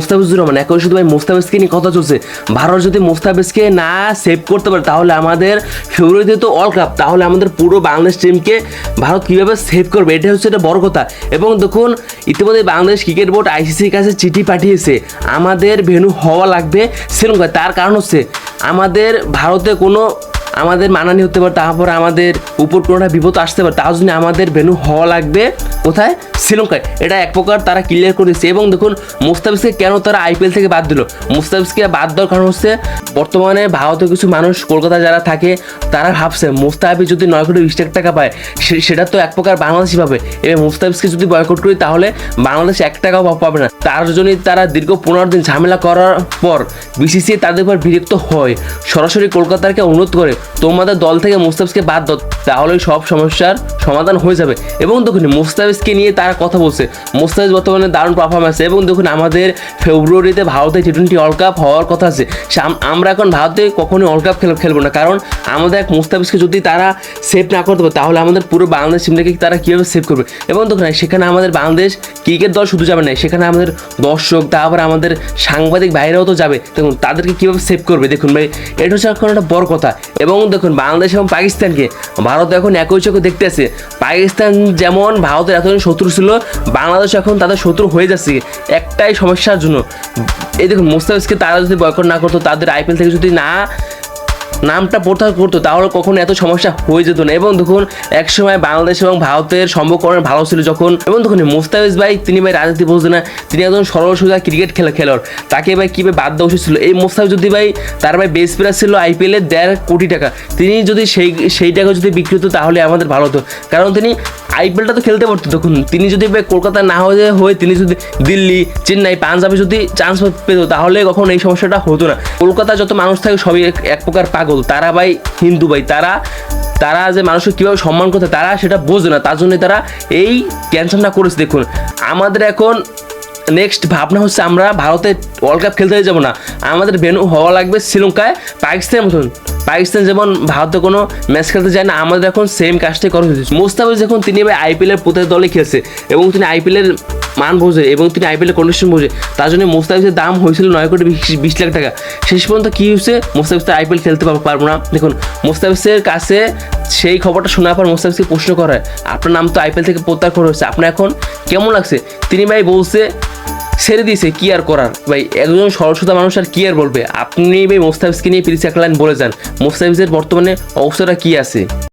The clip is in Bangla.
মোস্তাফিজুর রহমান এখন শুধু ভাই মোস্তাফিজকে নিয়ে কথা চলছে। ভারত যদি মোস্তাফিজকে না সেভ করতে পারে, তাহলে আমাদের ফেব্রুয়ারিতে তো ওয়ার্ল্ড কাপ তাহলে আমাদের পুরো বাংলাদেশ টিমকে ভারত কীভাবে সেভ করবে? এটা হচ্ছে একটা বড় কথা। এবং দেখুন, ইতিমধ্যে বাংলাদেশ ক্রিকেট বোর্ড আইসিসির কাছে চিঠি পাঠিয়েছে, আমাদের ভেনু হওয়া লাগবে শ্রীলঙ্কায়। তার কারণ হচ্ছে, আমাদের ভারতে কোনো আমাদের মানানি হতে পারে, তারপর আমাদের উপর কোনোটা বিপদ আসতে পারে, তার জন্য আমাদের ভেনু হওয়া লাগবে কোথায়? শ্রীলঙ্কায়। এটা এক প্রকার তারা ক্লিয়ার করে দিচ্ছে এবং দেখুন, মুস্তাফিজকে কেন তারা আইপিএল থেকে বাদ দিল? মুস্তাফিজকে বাদ দেওয়ার কারণ হচ্ছে, বর্তমানে ভারতের কিছু মানুষ কলকাতায় যারা থাকে, তারা ভাবছে, মুস্তাফিজ যদি নয় কোটি বিশ লাখ টাকা পায় সেটা তো এক প্রকার বাংলাদেশি পাবে। এবার মুস্তাফিজকে যদি বয়কট করি, তাহলে বাংলাদেশ এক টাকাও পাবে না। তার জন্যই তারা দীর্ঘ পনেরো দিন ঝামেলা করার পর বিসিসি তাদের উপর বিরক্ত হয়। সরাসরি কলকাতাকে অনুরোধ করে তোমাদের দল থেকে মুস্তাফিজকে বাদ দাও তাহলে সব সমস্যার সমাধান হয়ে যাবে। এবং দেখুন, মুস্তাফিজকে নিয়ে তারা কথা বলছে। মুস্তাফিজ বর্তমানে দারুণ পারফরমেন্স এবং দেখুন, আমাদের ফেব্রুয়ারিতে ভারতে টি টোয়েন্টি ওয়ার্ল্ড কাপ হওয়ার কথা আছে। আমরা এখন ভারতে কখনোই ওয়ার্ল্ড কাপ খেল খেলব না। কারণ আমাদের এক মুস্তাফিজকে যদি তারা সেভ না করতে পারে, তাহলে আমাদের পুরো বাংলাদেশ টিমটাকে তারা কীভাবে সেভ করবে? এবং দেখুন, সেখানে আমাদের বাংলাদেশ ক্রিকেট দল শুধু যাবে না, সেখানে আমাদের দর্শক, তারপর আমাদের সাংবাদিক বাইরেও তো যাবে। দেখুন, তাদেরকে কীভাবে সেভ করবে? দেখুন ভাই, এটা হচ্ছে এখন একটা বড় কথা। এবং দেখুন, বাংলাদেশ এবং পাকিস্তানকে ভারত এখন একই চোখে দেখতে আছে। পাকিস্তান যেমন ভারতের এতদিন শত্রু ছিল, বাংলাদেশ এখন তাদের শত্রু হয়ে যাচ্ছে। একটাই সমস্যার জন্য। এই দেখুন, মুস্তাফিজকে তারা যদি বয়কট না করতো, তাদের আইপিএল থেকে যদি না নামটা প্রত্যাহার করতো, তাহলে কখনো এত সমস্যা হয়ে যেত না। এবং দেখুন একসময় বাংলাদেশ এবং ভারতের সম্ভবকরণ ভালো ছিল যখন। এবং দেখুন, মুস্তাফিজ ভাই, তিনি ভাই রাজনীতি বুঝতেন না, তিনি একজন সরল, সোজা ক্রিকেট খেলা খেলোয়াড়। তাকে ভাই কীভাবে বাদ দেওয়া উচিত ছিল? এই মুস্তাফিজ যদি ভাই, তার ভাই বেস প্লেয়ার ছিল আইপিএলে দেড় কোটি টাকা। তিনি যদি সেই সেই টাকা যদি বিক্রি হতো, তাহলে আমাদের ভালো হতো। কারণ তিনি আইপিএলটা তো খেলতে পারতো। তখন তিনি যদি কলকাতা না হয়ে হয়ে তিনি যদি দিল্লি, চেন্নাই, পাঞ্জাবে যদি চান্স পেত, তাহলে কখন এই সমস্যাটা হতো না। কলকাতা যত মানুষ থাকে, সবই এক- এক প্রকার পাগল। তারা ভাই হিন্দু ভাই, তারা তারা যে মানুষকে কীভাবে সম্মান করতে, তারা সেটা বোঝে না। তার জন্য তারা এই ক্যান্সারটা করেছে। দেখুন, আমাদের এখন নেক্সট ভাবনা হচ্ছে আমরা ভারতে ওয়ার্ল্ড কাপ খেলতে যাব না। আমাদের ভেনু হওয়া লাগবে শ্রীলঙ্কায়, পাকিস্তানের মতন। পাকিস্তান যেমন ভারতে কোনো ম্যাচ খেলতে যায় না, আমাদের এখন সেম কাজটাই করা হয়েছে। মোস্তাফিজ যখন তিনি এবার আইপিএলের প্রত্যেক দলে খেলছে এবং তিনি আইপিএলের মান বোঝে এবং তিনি আইপিএলের কন্ডিশন বোঝে, তার জন্য মোস্তাফিজের দাম হয়েছিল নয় কোটি বিশ- লাখ টাকা। শেষ পর্যন্ত কী হয়েছে? মোস্তাফিজ তো আইপিএল খেলতে পার- পারব না। দেখুন, মোস্তাফিজের কাছে সেই খবরটা শোনার পর মোস্তাফিজকে প্রশ্ন করা হয়, আপনার নাম তো আইপিএল থেকে প্রত্যাহার করা হয়েছে, আপনার এখন কেমন লাগছে? তিনি ভাই বলছে ছেড়ে দিয়েছে, কি আর করার? ভাই, একজন সরস্বতা মানুষ আর কি আর বলবে? আপনি ভাই মোস্তাফিজকে নিয়ে প্রিন্স একলাইন বলে যান। মোস্তাফিজের বর্তমানে অবস্থাটা কি আছে?